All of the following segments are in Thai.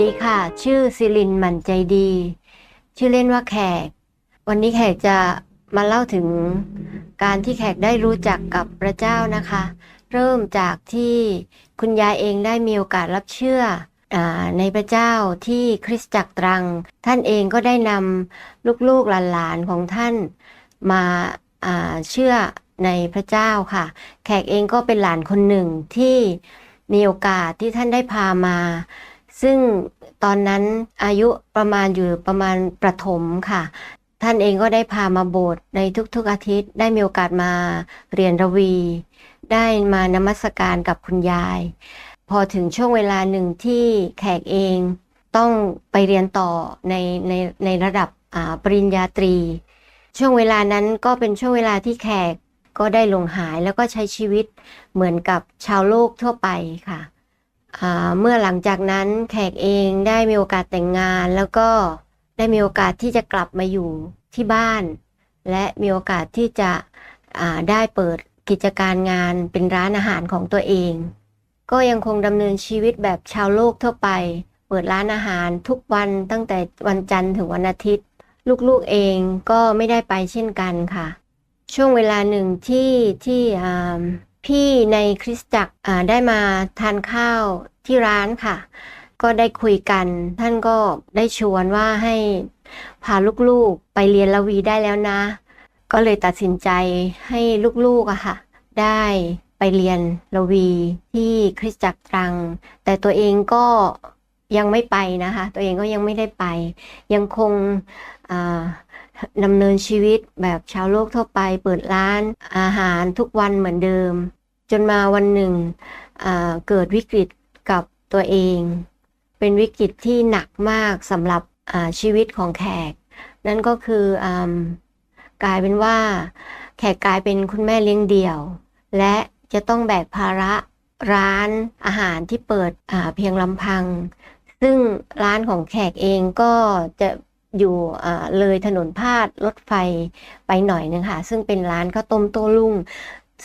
ดีค่ะ ชื่อซิลินหมั่นใจดี ชื่อเล่นว่าแขก วันนี้แขกจะมาเล่าถึงการที่แขกได้รู้จักกับพระเจ้านะคะ เริ่มจากที่คุณยายเองได้มีโอกาสรับเชื่ออในพระเจ้าที่คริสตจักรตรัง ท่านเองก็ได้นำลูกๆหลานๆของท่านมาเชื่อในพระเจ้าค่ะ แขกเองก็เป็นหลานคนหนึ่งที่มีโอกาสที่ท่านได้พามา ซึ่งตอนนั้นอายุประมาณอยู่ประมาณประถมค่ะ ท่านเองก็ได้พามาโบสถ์ในทุกๆอาทิตย์ ได้มีโอกาสมาเรียนระวี ได้มานมัสการกับคุณยาย พอถึงช่วงเวลาหนึ่งที่แขกเองต้องไปเรียนต่อในในในระดับปริญญาตรี ช่วงเวลานั้นก็เป็นช่วงเวลาที่แขกก็ได้หลงหายแล้วก็ใช้ชีวิตเหมือนกับชาวโลกทั่วไปค่ะ เมื่อหลังจากนั้นแขกเองได้มีโอกาสแต่งงาน แล้วก็ได้มีโอกาสที่จะกลับมาอยู่ที่บ้าน และมีโอกาสที่จะได้เปิดกิจการงานเป็นร้านอาหารของตัวเอง ก็ยังคงดำเนินชีวิตแบบชาวโลกทั่วไป เปิดร้านอาหารทุกวันตั้งแต่วันจันทร์ถึงวันอาทิตย์ ลูกๆเองก็ไม่ได้ไปเช่นกันค่ะ ช่วงเวลาหนึ่งที่ที่ พี่ในคริสตจักรได้มาทานข้าวที่ร้านค่ะ ก็ได้คุยกัน ท่านก็ได้ชวนว่าให้พาลูกๆไปเรียนละวีได้แล้วนะ ก็เลยตัดสินใจให้ลูกๆอะค่ะ ได้ไปเรียนละวีที่คริสตจักรตรัง แต่ตัวเองก็ยังไม่ไปนะคะ ตัวเองก็ยังไม่ได้ไป ยังคงอ่า ดำเนินชีวิตแบบชาวโลกทั่วไปเปิดร้านอาหารทุกวันเหมือนเดิม จนมาวันหนึ่งเกิดวิกฤตกับตัวเอง เป็นวิกฤตที่หนักมากสำหรับชีวิตของแขก นั่นก็คืออกลายเป็นว่า แขกกลายเป็นคุณแม่เลี้ยงเดี่ยว และจะต้องแบกภาระร้านอาหารที่เปิดเพียงลำพัง ซึ่งร้านของแขกเองก็จะ อยู่เลยถนนพาดรถไฟไปหน่อยนึงค่ะ ซึ่งเป็นร้านข้าวต้มโต้รุ่ง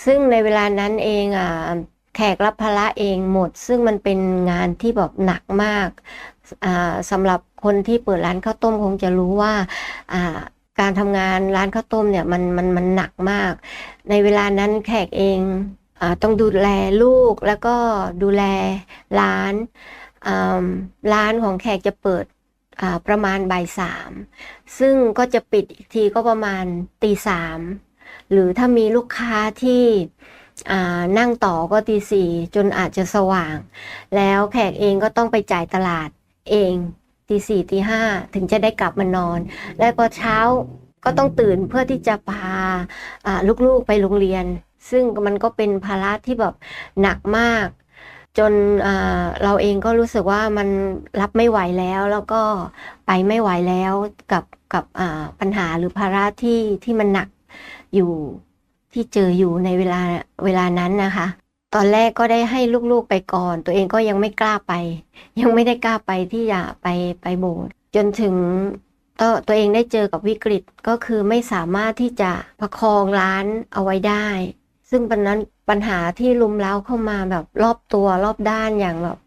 ซึ่งในเวลานั้นเองอ่าแขกรับภาระเองหมด ซึ่งมันเป็นงานที่แบบหนักมากสำหรับคนที่เปิดร้านข้าวต้มคงจะรู้ว่าการทำงานร้านข้าวต้มเนี่ยมันมันมันหนักมาก ในเวลานั้นแขกเองอต้องดูแลลูกแล้วก็ดูแลร้านร้านของแขกจะเปิด ประมาณบ่ายสามซึ่งก็จะปิดอีกทีก็ประมาณตีสามหรือถ้ามีลูกค้าที่นั่งต่อก็ตีสี่จนอาจจะสว่าง แล้วแขกเองก็ต้องไปจ่ายตลาดเองตีสี่ตีห้าถึงจะได้กลับมานอน และพอเช้าก็ต้องตื่นเพื่อที่จะพาอ่าลูกๆไปโรงเรียน ซึ่งมันก็เป็นภาระที่แบบหนักมาก จนเราเองก็รู้สึกว่ามันรับไม่ไหวแล้วแล้วก็ไปไม่ไหวแล้วกับกับปัญหาหรือภาระที่ที่มันหนักอยู่ที่เจออยู่ในเวลาเวลานั้นนะคะ ตอนแรกก็ได้ให้ลูกๆไปก่อน ตัวเองก็ยังไม่กล้าไป ยังไม่ได้กล้าไปที่จะไปไปโบสถ์จนถึงตัวตัวเองได้เจอกับวิกฤตก็คือไม่สามารถที่จะประคองร้านเอาไว้ได้ ซึ่งปัญนั้น ปัญหาที่ลุมเล้าเข้ามาแบบรอบตัวรอบด้านอย่างแบบ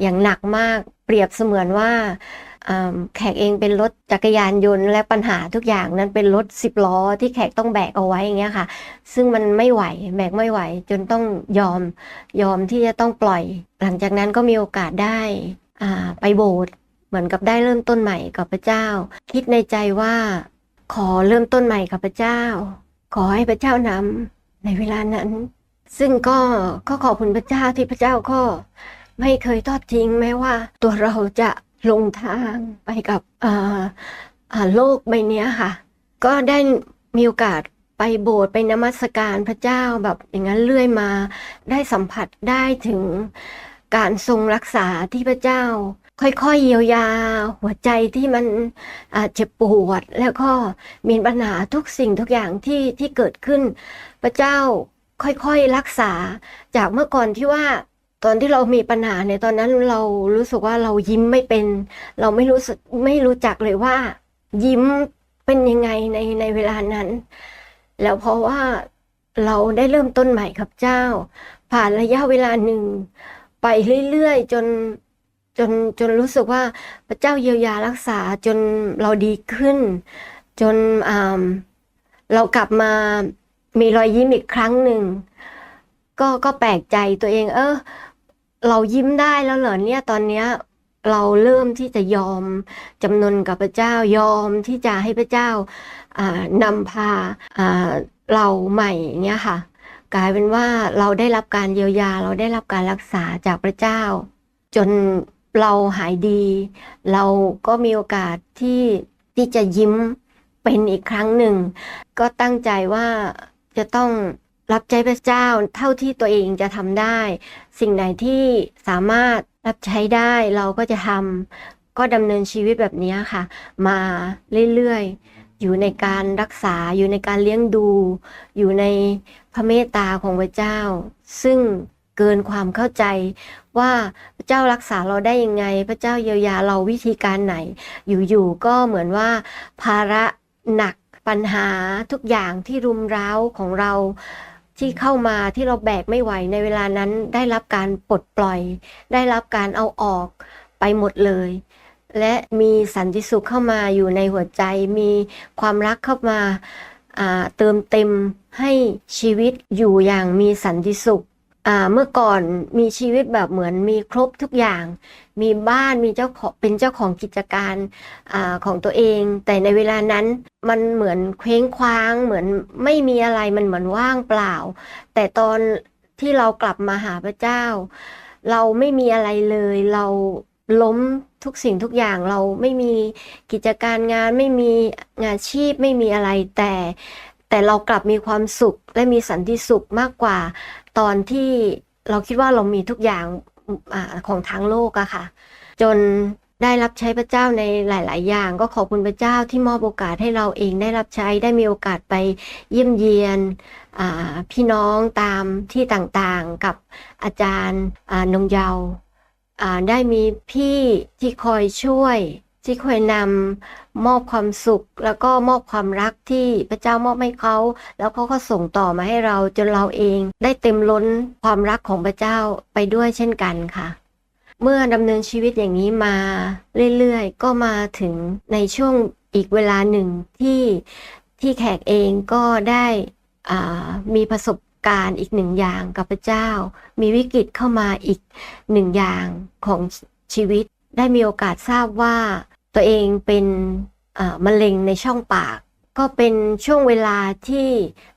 อย่างหนักมากเปรียบเสมือนว่าอ่าแขกเองเป็นรถจักรยานยนต์และปัญหาทุกอย่างนั้นเป็นรถสิบล้อที่แขกต้องแบกเอาไว้อย่างเงี้ยค่ะ ซึ่งมันไม่ไหวแบกไม่ไหว จนต้องยอมยอมที่จะต้องปล่อย หลังจากนั้นก็มีโอกาสได้อ่าไปโบสถ์เหมือนกับได้เริ่มต้นใหม่กับพระเจ้า คิดในใจว่าขอเริ่มต้นใหม่กับพระเจ้า ขอให้พระเจ้านำในเวลานั้น ซึ่งก็ก็ขอบคุณพระเจ้าที่พระเจ้าก็ไม่เคยทอดทิ้งแม้ว่า ตัวเราจะลงทางไปกับอ่าโลกใบนี้ค่ะ ก็ได้มีโอกาสไปโบสถ์ไปนมัสการพระเจ้าแบบอย่างนั้นเรื่อยมา ได้สัมผัสได้ถึงการทรงรักษาที่พระเจ้า ค่อยๆเยียวยา หัวใจที่มันอาจจะปวด แล้วก็มีปัญหาทุกสิ่งทุกอย่างที่ที่เกิดขึ้น พระเจ้า ค่อยๆรักษา จากเมื่อก่อนที่ว่าตอนที่เรามีปัญหาในยตอนนั้นเรารู้สึกว่าเรายิ้มไม่เป็น เราไม่รู้สึกไม่รู้จักเลยว่า ยิ้มเป็นยังไงในในเวลานั้น แล้วเพราะว่าเราได้เริ่มต้นใหม่กับเจ้า ผ่านระยะเวลาหนึ่ง ไปเรื่อยๆจนจนจนรู้สึกว่าพระเจ้าเยียวยารักษาจนเราดีขึ้น จนอ่าเรากลับมา มีรอยยิ้มอีกครั้งหนึ่งก็ก็แปลกใจตัวเอง เออ เรายิ้มได้แล้วเหรอเนี่ย ตอนเนี้ยเราเริ่มที่จะยอมจำนนกับพระเจ้ายอมที่จะให้พระเจ้านำพาเราใหม่เงี้ยค่ะ กลายเป็นว่าเราได้รับการเยียวยาเราได้รับการรักษาจากพระเจ้า จนเราหายดี เราก็มีโอกาสที่ที่จะยิ้มเป็นอีกครั้งหนึ่ง ก็ตั้งใจว่า จะต้องรับใช้พระเจ้าเท่าที่ตัวเองจะทำได้ สิ่งไหนที่สามารถรับใช้ได้เราก็จะทำก็ดำเนินชีวิตแบบนี้ค่ะ มาเรื่อยๆ อยู่ในการรักษาอยู่ในการเลี้ยงดู อยู่ในพระเมตตาของพระเจ้า ซึ่งเกินความเข้าใจว่าพระเจ้ารักษาเราได้ยังไง พระเจ้าเยียวยาเราวิธีการไหน อยู่ๆก็เหมือนว่าภาระหนัก ปัญหาทุกอย่างที่รุมเร้าของเราที่เข้ามาที่เราแบกไม่ไหวในเวลานั้นได้รับการปลดปล่อย ได้รับการเอาออกไปหมดเลย และมีสันติสุขเข้ามาอยู่ในหัวใจ มีความรักเข้ามาาเติมเต็มให้ชีวิตอยู่อย่างมีสันติสุข อ่าเมื่อก่อนมีชีวิตแบบเหมือนมีครบทุกอย่าง มีบ้านมีเจ้าของเป็นเจ้าของกิจการอาของตัวเอง แต่ในเวลานั้นมันเหมือนเคว้งคว้างเหมือนไม่มีอะไรมันเหมือนว่างเปล่า แต่ตอนที่เรากลับมาหาพระเจ้า เราไม่มีอะไรเลยเราล้มทุกสิ่งทุกอย่างเราไม่มีกิจการงานไม่มีงานชีพไม่มีอะไรแต่แต่เรากลับมีความสุขและมีสันติสุขมากกว่า ตอนที่เราคิดว่าเรามีทุกอย่างอของทางโลกอะค่ะ จนได้รับใช้พระเจ้าในหลาย ๆ อย่าง ก็ขอบคุณพระเจ้าที่มอบโอกาสให้เราเองได้รับใช้ได้มีโอกาสไปเยี่ยมเยียนพี่น้องตามที่ต่างๆกับอาจารย์นงเยาว์อ่าได้มีพี่ที่คอยช่วย ที่คอยนำมอบความสุข แล้วก็มอบความรักที่พระเจ้ามอบให้เขา แล้วเขาก็ส่งต่อมาให้เราจนเราเองได้เต็มล้นความรักของพระเจ้าไปด้วยเช่นกันค่ะ เมื่อดำเนินชีวิตอย่างนี้มาเรื่อยๆ ก็มาถึงในช่วงอีกเวลาหนึ่งที่ที่แขกเองก็ได้มีประสบการณ์อีกหนึ่งอย่างกับพระเจ้า มีวิกฤตเข้ามาอีกหนึ่งอย่างของชีวิต ได้มีโอกาสทราบว่า ตัวเองเป็นมะเร็งในช่องปาก ก็เป็นช่วงเวลาที่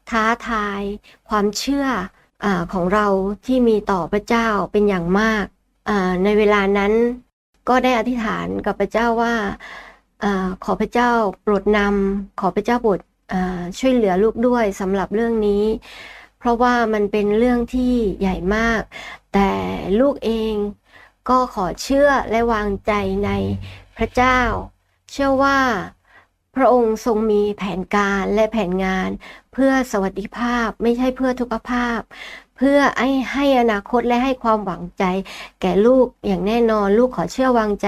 ท้าทาย ความเชื่ออของเราที่มีต่อพระเจ้าเป็นอย่างมาก ในเวลานั้นก็ได้อธิษฐานกับพระเจ้าว่าอขอพระเจ้าโปรดนำขอพระเจ้าโปรดช่วยเหลือลูกด้วยสำหรับเรื่องนี้ เพราะว่ามันเป็นเรื่องที่ใหญ่มาก แต่ลูกเองก็ขอเชื่อและวางใจใน พระเจ้า เชื่อว่า พระองค์ทรงมีแผนการและแผนงาน เพื่อสวัสดิภาพไม่ใช่เพื่อทุกขภาพ เพื่อให้ให้อนาคตและให้ความหวังใจ แก่ลูกอย่างแน่นอนลูกขอเชื่อวางใจ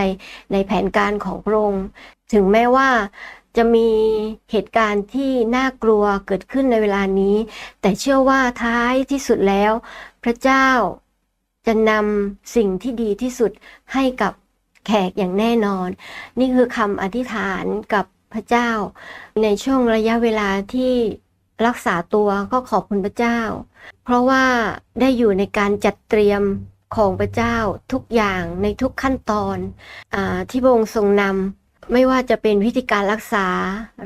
ในแผนการของพระองค์ถึงแม้ว่าจะมีเหตุการณ์ที่น่ากลัวเกิดขึ้นในเวลานี้ แต่เชื่อว่าท้ายที่สุดแล้ว พระเจ้าจะนำสิ่งที่ดีที่สุดให้กับ แขกอย่างแน่นอน นี่คือคำอธิษฐานกับพระเจ้า ในช่วงระยะเวลาที่รักษาตัวก็ขอบคุณพระเจ้า เพราะว่าได้อยู่ในการจัดเตรียมของพระเจ้าทุกอย่างในทุกขั้นตอนอที่พระองค์ทรงนำไม่ว่าจะเป็นวิธีการรักษา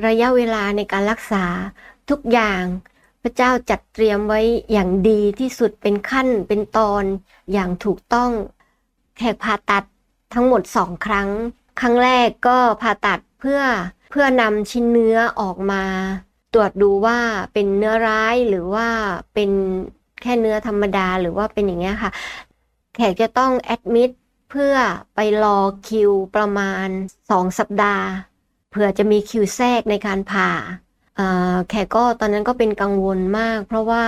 ระยะเวลาในการรักษาทุกอย่างพระเจ้าจัดเตรียมไว้อย่างดีที่สุดเป็นขั้นเป็นตอนอย่างถูกต้อง แขกผ่าตัด ทั้งหมดสองครั้ง ครั้งแรกก็ผ่าตัดเพื่อเพื่อนำชิ้นเนื้อออกมา ตรวจดูว่าเป็นเนื้อร้ายหรือว่าเป็นแค่เนื้อธรรมดาหรือว่าเป็นอย่างเงี้ยค่ะ แขกจะต้องแอดมิดเพื่อไปรอคิวประมาณ 2 สัปดาห์เผื่อจะมีคิวแทรกในการผ่าแขกก็ตอนนั้นก็เป็นกังวลมาก เพราะว่า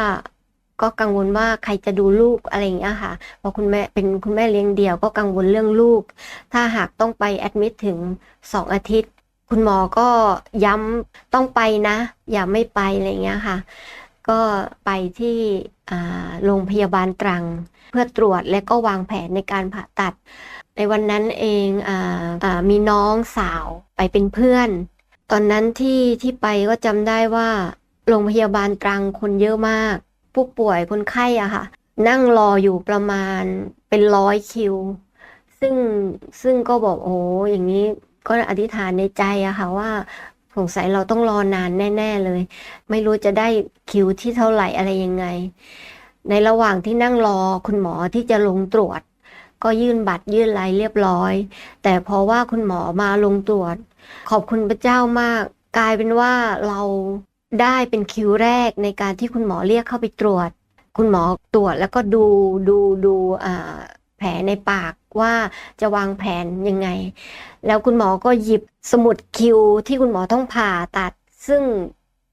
ก็กังวลว่าใครจะดูลูกอะไรอย่างเงี้ยค่ะเพราะคุณแม่เป็นคุณแม่เลี้ยงเดี่ยวก็กังวลเรื่องลูก ถ้าหากต้องไปแอดมิดถึง2องอาทิตย์ คุณหมอก็ย้ำต้องไปนะ อย่าไม่ไปอะไรอย่างเงี้ยค่ะ ก็ไปที่โรงพยาบาลตรัง เพื่อตรวจและก็วางแผนในการผ่าตัด ในวันนั้นเองออมีน้องสาวไปเป็นเพื่อน ตอนนั้นที่ที่ไปก็จำได้ว่าโรงพยาบาลตรังคนเยอะมาก ผู้ป่วยคนไข้อะค่ะ นั่งรออยู่ประมาณเป็นร้อยคิว ซึ่งซึ่งก็บอกโอ้อย่างนี้ก็อธิษฐานในใจอะค่ะว่าสงสัยเราต้องรอนานแน่ ๆเลย ไม่รู้จะได้คิวที่เท่าไหร่อะไรยังไง ในระหว่างที่นั่งรอคุณหมอที่จะลงตรวจ ก็ยื่นบัตรยื่นอะไรเรียบร้อย แต่เพราะว่าคุณหมอมาลงตรวจ ขอบคุณพระเจ้ามาก กลายเป็นว่าเรา ได้เป็นคิวแรกในการที่คุณหมอเรียกเข้าไปตรวจ คุณหมอตรวจแล้วก็ดูดูดูแผลในปากว่าจะวางแผนยังไง แล้วคุณหมอก็หยิบสมุดคิวที่คุณหมอต้องผ่าตัด ซึ่ง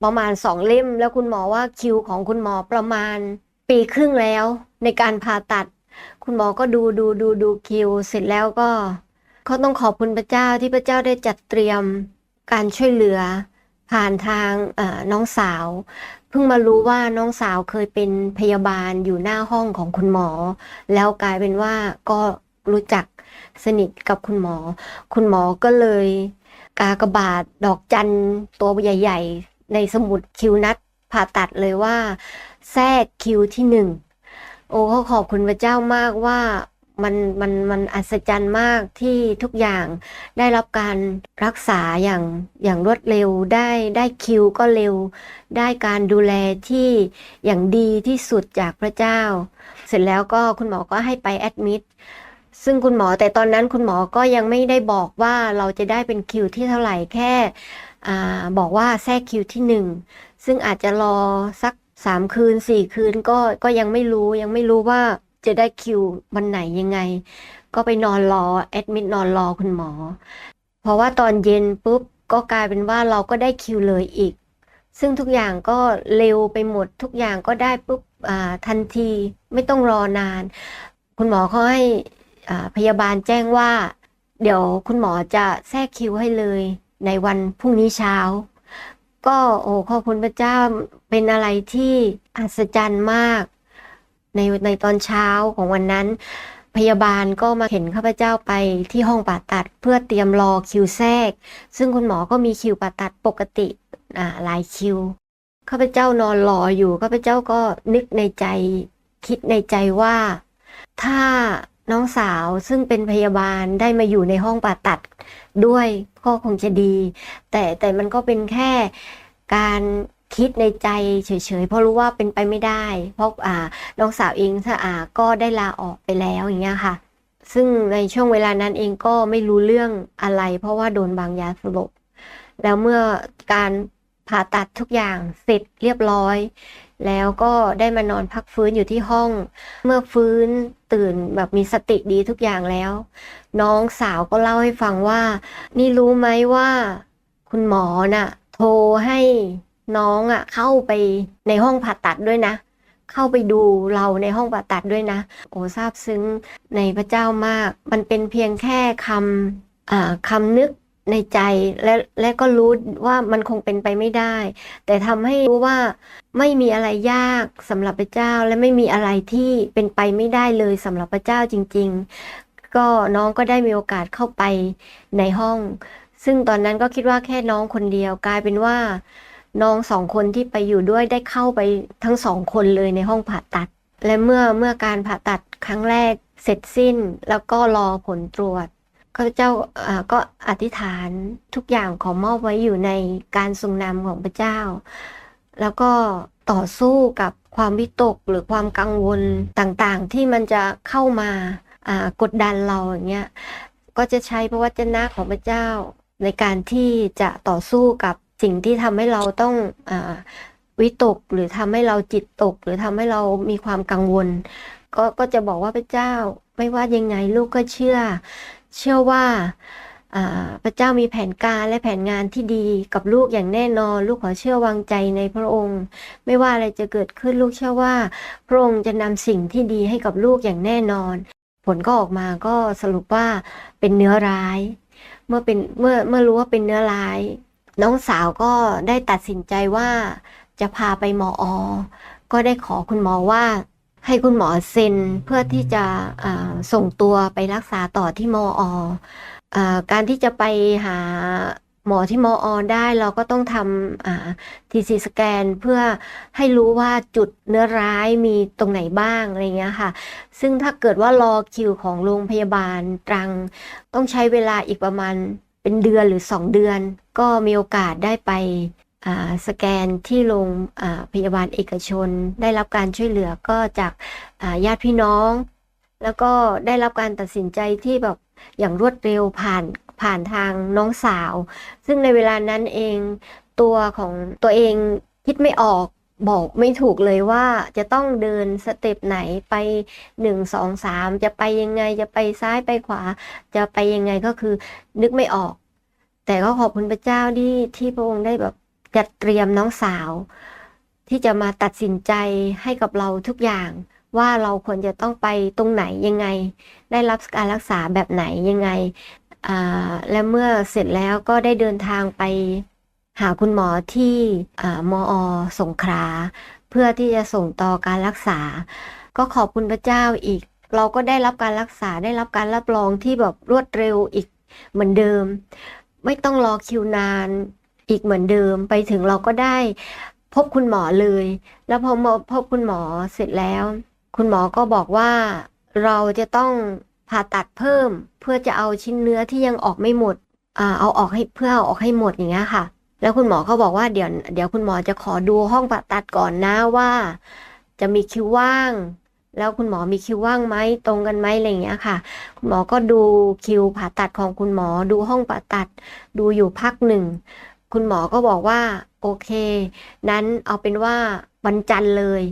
ประมาณสองเล่ม แล้วคุณหมอว่าคิวของคุณหมอประมาณปีครึ่งแล้วในการผ่าตัด คุณหมอก็ดูดูดูดูคิว เสร็จแล้วก็เขาต้องขอบคุณพระเจ้าที่พระเจ้าได้จัดเตรียมการช่วยเหลือ ผ่านทางน้องสาว เพิ่งมารู้ว่าน้องสาวเคยเป็นพยาบาลอยู่หน้าห้องของคุณหมอ แล้วกลายเป็นว่าก็รู้จักสนิทกับคุณหมอ คุณหมอก็เลยกากบาทดอกจันตัวใหญ่ ๆ ในสมุดคิวนัดผ่าตัดเลยว่าแทรกคิวที่หนึ่งโอ้เขาขอบคุณพระเจ้ามากว่า มันมันมันอัศจรรย์มากที่ทุกอย่างได้รับการรักษาอย่างอย่างรวดเร็วได้ได้คิวก็เร็ว ได้การดูแลที่อย่างดีที่สุดจากพระเจ้า เสร็จแล้วก็คุณหมอก็ให้ไปแอดมิดซึ่งคุณหมอแต่ตอนนั้นคุณหมอก็ยังไม่ได้บอกว่าเราจะได้เป็นคิวที่เท่าไหร่แค่อบอกว่าแทรกคิวที่หนึ่งซึ่งอาจจะรอสักสามคืนสี่คืนก็ก็ยังไม่รู้ยังไม่รู้ว่า จะได้คิววันไหนยังไง ก็ไปนอนรอแอดมิดนอนรอคุณหมอ เพราะว่าตอนเย็นปุ๊บก็กลายเป็นว่าเราก็ได้คิวเลยอีก ซึ่งทุกอย่างก็เร็วไปหมดทุกอย่างก็ได้ปุ๊บอ่าทันทีไม่ต้องรอนาน คุณหมอเขาให้พยาบาลแจ้งว่า เดี๋ยวคุณหมอจะแทรกคิวให้เลยในวันพรุ่งนี้เช้า ก็โอ้ขอบคุณพระเจ้าเป็นอะไรที่อัศจรรย์มาก ในในตอนเช้าของวันนั้น พยาบาลก็มาเข็นข้าพเจ้าไปที่ห้องผ่าตัดเพื่อเตรียมรอคิวแทรก ซึ่งคุณหมอก็มีคิวผ่าตัดปกติหลายคิวข้าพเจ้านอนรออยู่ข้าพเจ้าก็นึกในใจคิดในใจว่า ถ้าน้องสาวซึ่งเป็นพยาบาลได้มาอยู่ในห้องผ่าตัดด้วยก็คงจะดี แต่แต่มันก็เป็นแค่การ คิดในใจเฉยๆ เพราะรู้ว่าเป็นไปไม่ได้ เพราะอ่าน้องสาวเองถ้าอ่าก็ได้ลาออกไปแล้วอย่างเงี้ยค่ะ ซึ่งในช่วงเวลานั้นเองก็ไม่รู้เรื่องอะไร เพราะว่าโดนบางยาสลบแล้วเมื่อการผ่าตัดทุกอย่างเสร็จเรียบร้อย แล้วก็ได้มานอนพักฟื้นอยู่ที่ห้อง เมื่อฟื้นตื่นแบบมีสติดีทุกอย่างแล้ว น้องสาวก็เล่าให้ฟังว่า นี่รู้ไหมว่า คุณหมอน่ะ โทรให้ น้องอะเข้าไปในห้องผ่าตัดด้วยนะ เข้าไปดูเราในห้องผ่าตัดด้วยนะ โอ้ซาบซึ้งในพระเจ้ามาก มันเป็นเพียงแค่คำคำนึกในใจและและก็รู้ว่ามันคงเป็นไปไม่ได้ แต่ทำให้รู้ว่าไม่มีอะไรยากสำหรับพระเจ้าและไม่มีอะไรที่เป็นไปไม่ได้เลยสำหรับพระเจ้าจริง ๆ ก็น้องก็ได้มีโอกาสเข้าไปในห้อง ซึ่งตอนนั้นก็คิดว่าแค่น้องคนเดียวกลายเป็นว่า น้องสองคนที่ไปอยู่ด้วยได้เข้าไปทั้งสองคนเลยในห้องผ่าตัด และเมื่อเมื่อการผ่าตัดครั้งแรกเสร็จสิ้นแล้วก็รอผลตรวจข้าพเจ้าก็อธิษฐานทุกอย่างขอมอบไว้อยู่ในการทรงนำของพระเจ้า แล้วก็ต่อสู้กับความวิตกหรือความกังวลต่างๆ ที่มันจะเข้ามากดดันเราอย่างเงี้ยก็จะใช้พระวจนะของพระเจ้าในการที่จะต่อสู้กับ สิ่งที่ทำให้เราต้องอวิตกหรือทำให้เราจิตตก หรือทำให้เรามีความกังวล ก็ก็จะบอกว่าพระเจ้าไม่ว่ายังไงลูกก็เชื่อ เชื่อว่าอ่าพระเจ้ามีแผนการและแผนงานที่ดีกับลูกอย่างแน่นอน ลูกขอเชื่อวางใจในพระองค์ ไม่ว่าอะไรจะเกิดขึ้นลูกเชื่อว่า พระองค์จะนำสิ่งที่ดีให้กับลูกอย่างแน่นอน ผลก็ออกมาก็สรุปว่าเป็นเนื้อร้าย เมื่อเป็นเมื่อเมื่อรู้ว่าเป็นเนื้อร้าย น้องสาวก็ได้ตัดสินใจว่าจะพาไปหมออก็ได้ขอคุณหมอว่าให้คุณหมอเซ็นเพื่อที่จะส่งตัวไปรักษาต่อที่มออการที่จะไปหาหมอที่มออได้เราก็ต้องทำทีซีสแกนเพื่อให้รู้ว่าจุดเนื้อร้ายมีตรงไหนบ้างอะไรเงี้ยค่ะ ซึ่งถ้าเกิดว่ารอคิวของโรงพยาบาลตรัง ต้องใช้เวลาอีกประมาณ เป็นเดือนหรือ 2 เดือน ก็มีโอกาสได้ไปสแกนที่โรงพยาบาลเอกชน ได้รับการช่วยเหลือก็จากญาติพี่น้อง แล้วก็ได้รับการตัดสินใจที่แบบอย่างรวดเร็วผ่านผ่านทางน้องสาว ซึ่งในเวลานั้นเองตัวของตัวเองคิดไม่ออก บอกไม่ถูกเลยว่าจะต้องเดินสเต็ปไหนไปหนึ่งสองสามจะไปยังไงจะไปซ้ายไปขวา จะไปยังไงก็คือนึกไม่ออก แต่ก็ขอบคุณพระเจ้าที่ที่พระองค์ได้แบบจัดเตรียมน้องสาว ที่จะมาตัดสินใจให้กับเราทุกอย่างว่าเราควรจะต้องไปตรงไหนยังไง ได้รับการรักษาแบบไหนยังไงและเมื่อเสร็จแล้วก็ได้เดินทางไป หาคุณหมอที่อมอสงขลาเพื่อที่จะส่งต่อการรักษา ก็ขอบคุณพระเจ้าอีก เราก็ได้รับการรักษาได้รับการรับรองที่แบบรวดเร็วอีกเหมือนเดิม ไม่ต้องรอคิวนานอีกเหมือนเดิม ไปถึงเราก็ได้พบคุณหมอเลย แล้วพอมาพบคุณหมอเสร็จแล้ว คุณหมอก็บอกว่าเราจะต้องผ่าตัดเพิ่มเพื่อจะเอาชิ้นเนื้อที่ยังออกไม่หมดอ่าเอาออกให้เพื่อเอาออกให้หมดอย่างเงี้ยค่ะ แล้วคุณหมอก็บอกว่าเดี๋ยวเดี๋ยวคุณหมอจะขอดูห้องผ่าตัดก่อนนะว่า จะมีคิวว่าง แล้วคุณหมอมีคิวว่างไหมตรงกันไหมอะไรอย่างเงี้ยค่ะ คุณหมอก็ดูคิวผ่าตัดของคุณหมอดูห้องผ่าตัด ดูอยู่พักหนึ่งคุณหมอก็บอกว่าโอเค นั้นเอาเป็นว่าวันจันทร์เลย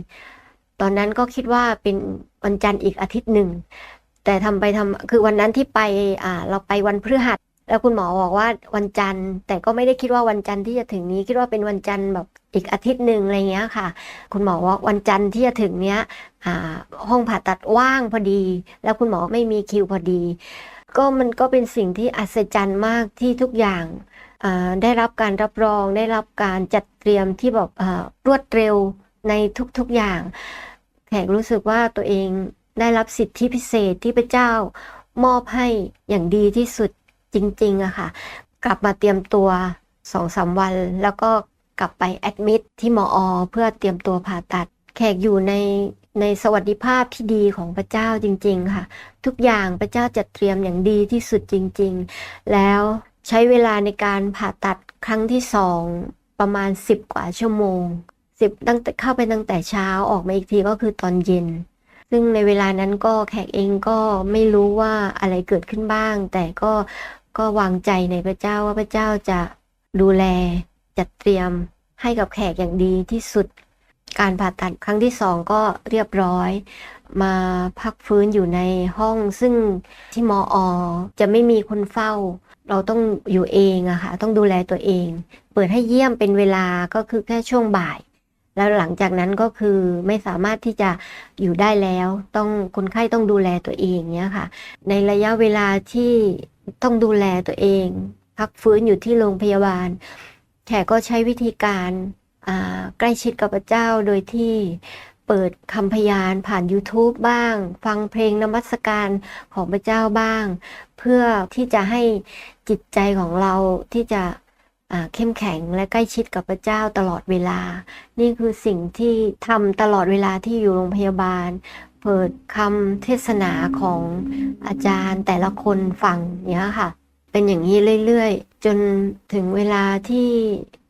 ตอนนั้นก็คิดว่าเป็นวันจันทร์อีกอาทิตย์หนึ่งแต่ทำไปทำคือวันนั้นที่ไปอ่าเราไปวันพฤหัส แล้วคุณหมอบอกว่าวันจันทร์ แต่ก็ไม่ได้คิดว่าวันจันทร์ที่จะถึงนี้คิดว่าเป็นวันจันทร์แบบอีกอาทิตย์หนึ่งอะไรเงี้ยค่ะ คุณหมอว่าวันจันทร์ที่จะถึงเนี้ยห้องผ่าตัดว่างพอดี แล้วคุณหมอไม่มีคิวพอดี ก็มันก็เป็นสิ่งที่อัศจรรย์มากที่ทุกอย่างได้รับการรับรองได้รับการจัดเตรียมที่แบบอ่ารวดเร็วในทุกๆอย่าง แขกรู้สึกว่าตัวเองได้รับสิทธิพิเศษที่พระเจ้ามอบให้อย่างดีที่สุด จริงๆอะค่ะ กลับมาเตรียมตัวสองสามวัน แล้วก็กลับไปแอดมิดที่หมออเพื่อเตรียมตัวผ่าตัด แขกอยู่ในในสวัสดิภาพที่ดีของพระเจ้าจริง ๆ ค่ะ ทุกอย่างพระเจ้าจัดเตรียมอย่างดีที่สุดจริง ๆ แล้วใช้เวลาในการผ่าตัดครั้งที่สองประมาณ 10 กว่าชั่วโมงสิบตั้งแต่เข้าไปตั้งแต่เช้าออกมาอีกทีก็คือตอนเย็น ซึ่งในเวลานั้นก็แขกเองก็ไม่รู้ว่าอะไรเกิดขึ้นบ้าง แต่ก็ ก็วางใจในพระเจ้าว่าพระเจ้าจะดูแลจัดเตรียมให้กับแขกอย่างดีที่สุด การผ่าตัดครั้งที่สองก็เรียบร้อย มาพักฟื้นอยู่ในห้องซึ่งที่มออจะไม่มีคนเฝ้า เราต้องอยู่เองอะค่ะต้องดูแลตัวเอง เปิดให้เยี่ยมเป็นเวลาก็คือแค่ช่วงบ่าย แล้วหลังจากนั้นก็คือไม่สามารถที่จะอยู่ได้แล้ว ต้องคนไข้ต้องดูแลตัวเองเนี้ยค่ะ ในระยะเวลาที่ ต้องดูแลตัวเอง พักฟื้นอยู่ที่โรงพยาบาล แขกก็ใช้วิธีการใกล้ชิดกับพระเจ้าโดยที่เปิดคำพยานผ่าน YouTube บ้าง ฟังเพลงนมัสการของพระเจ้าบ้าง เพื่อที่จะให้จิตใจของเราที่จะเข้มแข็งและใกล้ชิดกับพระเจ้าตลอดเวลา นี่คือสิ่งที่ทำตลอดเวลาที่อยู่โรงพยาบาล เปิดคำเทศนาของอาจารย์แต่ละคนฟังเนี้ยค่ะ เป็นอย่างนี้เรื่อยๆ จนถึงเวลาที่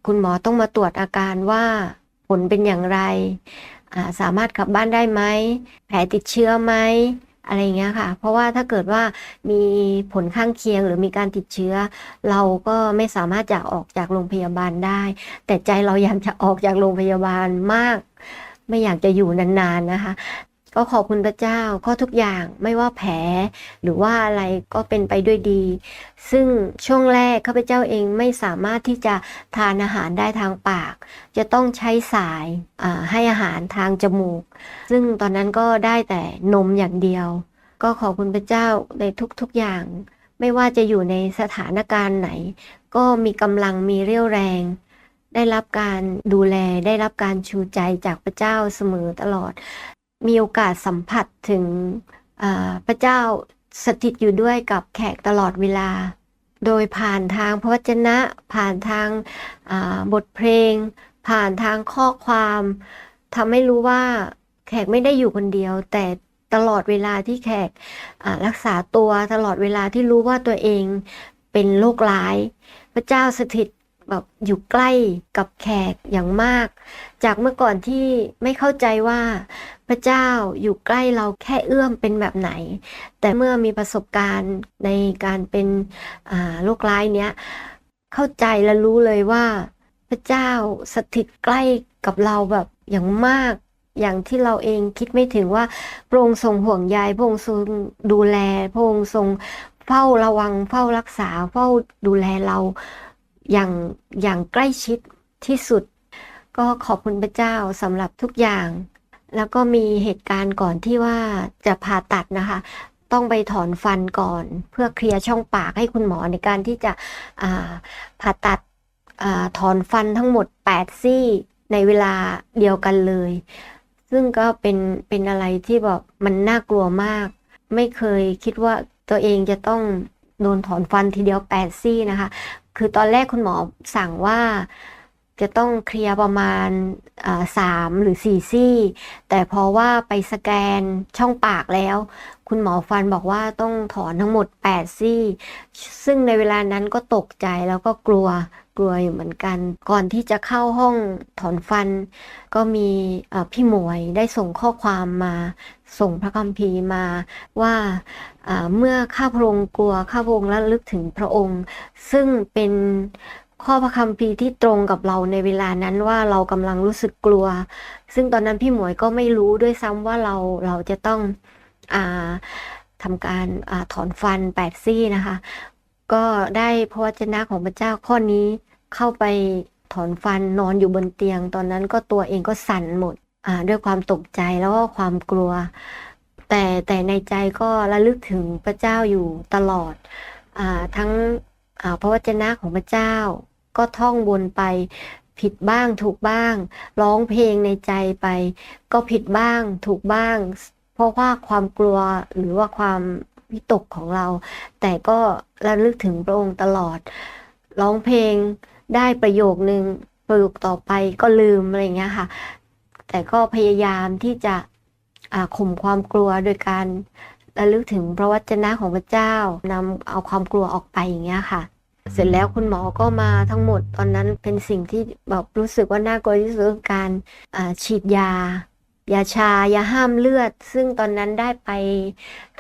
คุณหมอต้องมาตรวจอาการว่าผลเป็นอย่างไราสามารถกลับบ้านได้ไหม แผลติดเชื้อไหมอะไรเงี้ยค่ะ เพราะว่าถ้าเกิดว่ามีผลข้างเคียงหรือมีการติดเชื้อ เราก็ไม่สามารถจะออกจากโรงพยาบาลได้ แต่ใจเราอยากจะออกจากโรงพยาบาลมาก ไม่อยากจะอยู่นานๆนะคะ ก็ขอบคุณพระเจ้าก็ทุกอย่างไม่ว่าแผลหรือว่าอะไรก็เป็นไปด้วยดี ซึ่งช่วงแรกข้าพเจ้าเองไม่สามารถที่จะทานอาหารได้ทางปาก จะต้องใช้สายให้อาหารทางจมูก ซึ่งตอนนั้นก็ได้แต่นมอย่างเดียว ก็ขอบคุณพระเจ้าในทุกๆอย่าง ไม่ว่าจะอยู่ในสถานการณ์ไหน ก็มีกำลังมีเรี่ยวแรง ได้รับการดูแลได้รับการชูใจจากพระเจ้าเสมอตลอด มีโอกาสสัมผัสถึงพระเจ้าสถิตอยู่ด้วยกับแขกตลอดเวลา โดยผ่านทางพระวจนะ ผ่านทางาบทเพลง ผ่านทางข้อความทำให้รู้ว่าแขกไม่ได้อยู่คนเดียว แต่ตลอดเวลาที่แขกรักษาตัวตลอดเวลาที่รู้ว่าตัวเองเป็นโรคร้าย พระเจ้าสถิตแบบอยู่ใกล้กับแขกอย่างมาก จากเมื่อก่อนที่ไม่เข้าใจว่า ระเจ้าอยู่ใกล้เราแค่เอื้อมเป็นแบบไหน แต่เมื่อมีประสบการณ์ในการเป็นโรคร้ายเนี้ยเข้าใจและรู้เลยว่าพระเจ้าสถิตใกล้กับเราแบบอย่างมากอย่างที่เราเองคิดไม่ถึงว่าพระองค์ทรงห่วงใยพระองค์ทรงดูแลพระองค์ทรงเฝ้าระวังเฝ้ารักษาเฝ้าดูแลเราอย่างอย่างใกล้ชิดที่สุด ก็ขอบคุณพระเจ้าสำหรับทุกอย่าง แล้วก็มีเหตุการณ์ก่อนที่ว่าจะผ่าตัดนะคะ ต้องไปถอนฟันก่อน เพื่อเคลียร์ช่องปากให้คุณหมอในการที่จะผ่าตัดอถอนฟันทั้งหมด 8 ซี่ในเวลาเดียวกันเลย ซึ่งก็เป็นเป็นอะไรที่แบบมันน่ากลัวมาก ไม่เคยคิดว่าตัวเองจะต้องโดนถอนฟันทีเดียว 8 ซี่นะคะ คือตอนแรกคุณหมอสั่งว่า จะต้องเคลียร์ประมาณสามหรือสี่ซี่ แต่พราะว่าไปสแกนช่องปากแล้ว คุณหมอฟันบอกว่าต้องถอนทั้งหมด 8 ซี่ ซึ่งในเวลานั้นก็ตกใจแล้วก็กลัวกลัวอยู่เหมือนกัน ก่อนที่จะเข้าห้องถอนฟัน ก็มีพี่หมวยได้ส่งข้อความมา ส่งพระคัมภีร์มาว่าเมื่อข้าพระองค์กลัวข้าพระองค์ระลึกถึงพระองค์ ซึ่งเป็น ข้อพระคัมภีร์ที่ตรงกับเราในเวลานั้นว่าเรากำลังรู้สึกกลัว ซึ่งตอนนั้นพี่หมวยก็ไม่รู้ด้วยซ้ำว่าเราเราจะต้องอาทำการอาถอนฟันแปดซี่นะคะ ก็ได้พระวจนะของพระเจ้าข้อนี้เข้าไปถอนฟันนอนอยู่บนเตียง ตอนนั้นก็ตัวเองก็สั่นหมดอ่าด้วยความตกใจแล้วก็ความกลัว แต่แต่ในใจก็ระลึกถึงพระเจ้าอยู่ตลอดอ่าทั้งพระวจนะของพระเจ้า ก็ท่องวนไป ผิดบ้างถูกบ้าง ร้องเพลงในใจไป ก็ผิดบ้างถูกบ้าง เพราะว่าความกลัวหรือว่าความวิตกของเรา แต่ก็ระลึกถึงพระองค์ตลอด ร้องเพลงได้ประโยคนึงประโยคต่อไปก็ลืมอะไรเงี้ยค่ะ แต่ก็พยายามที่จะข่มความกลัวโดยการระลึกถึงพระวจนะของพระเจ้านำเอาความกลัวออกไปอย่างเงี้ยค่ะ เสร็จแล้วคุณหมอก็มาทั้งหมดตอนนั้นเป็นสิ่งที่แบบรู้สึกว่าน่ากลัวที่สุดคือการอ่าฉีดยา ยาชายาห้ามเลือด ซึ่งตอนนั้นได้ไป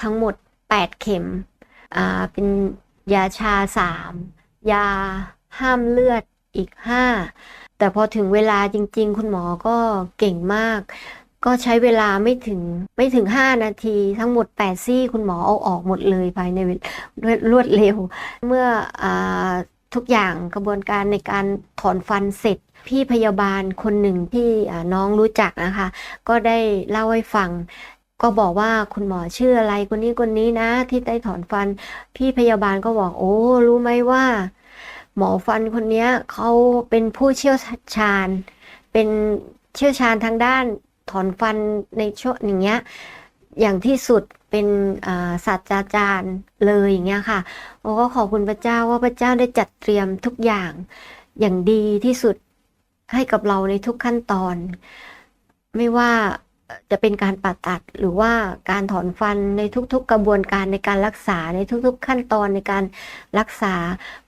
ทั้งหมด 8 เข็มอ่าเป็นยาชาสามยาห้ามเลือดอีก 5 แต่พอถึงเวลาจริง ๆ คุณหมอก็เก่งมาก ก็ใช้เวลาไม่ถึงไม่ถึง 5 นาทีทั้งหมด 8 ซี่คุณหมอเอาออกหมดเลยภายในรวดรวดเร็ว เมื่ออทุกอย่างกระบวนการในการถอนฟันเสร็จ พี่พยาบาลคนหนึ่งที่น้องรู้จักนะคะ ก็ได้เล่าให้ฟัง ก็บอกว่าคุณหมอชื่ออะไรคนนี้คนนี้นะ ที่ได้ถอนฟัน พี่พยาบาลก็บอกโอ้รู้ไหมว่า หมอฟันคนนี้เขาเป็นผู้เชี่ยวชาญ เป็นเชี่ยวชาญทางด้าน ถอนฟันในช่วงอย่างเงี้ยอย่างที่สุดเป็นศาสตราจารย์เลยอย่างเงี้ยค่ะโอ้ก็ขอบคุณพระเจ้าว่าพระเจ้าได้จัดเตรียมทุกอย่างอย่างดีที่สุดให้กับเราในทุกขั้นตอน ไม่ว่าจะเป็นการปัดตัดหรือว่าการถอนฟันในทุกๆกระบวนการในการรักษาในทุกๆขั้นตอนในการรักษา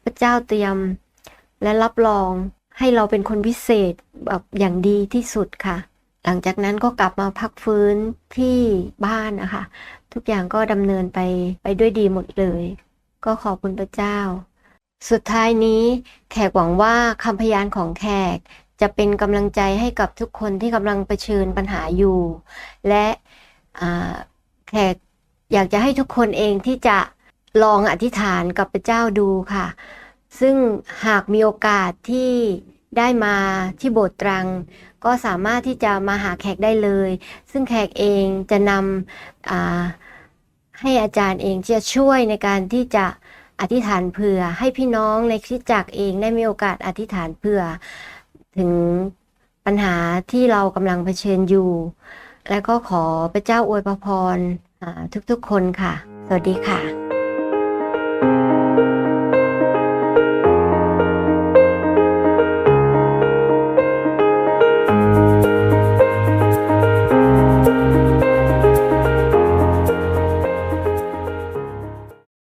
พระเจ้าเตรียม และรับรองให้เราเป็นคนพิเศษแบบอย่างดีที่สุดค่ะ หลังจากนั้นก็กลับมาพักฟื้นที่บ้านนะคะ ทุกอย่างก็ดำเนินไปไปด้วยดีหมดเลย ก็ขอบคุณพระเจ้า สุดท้ายนี้แขกหวังว่าคำพยานของแขกจะเป็นกำลังใจให้กับทุกคนที่กำลังเผชิญปัญหาอยู่ และแขกอยากจะให้ทุกคนเองที่จะลองอธิษฐานกับพระเจ้าดูค่ะ ซึ่งหากมีโอกาสที่ ได้มาที่โบสถ์ตรัง ก็สามารถที่จะมาหาแขกได้เลย ซึ่งแขกเองจะนำให้อาจารย์เองจะช่วยในการที่จะอธิษฐานเผื่อให้พี่น้องในคริสตจักรเองได้มีโอกาสอธิษฐานเผื่อ ถึงปัญหาที่เรากำลังเผชิญอยู่ และก็ขอพระเจ้าอวยพรทุกๆคนค่ะ สวัสดีค่ะ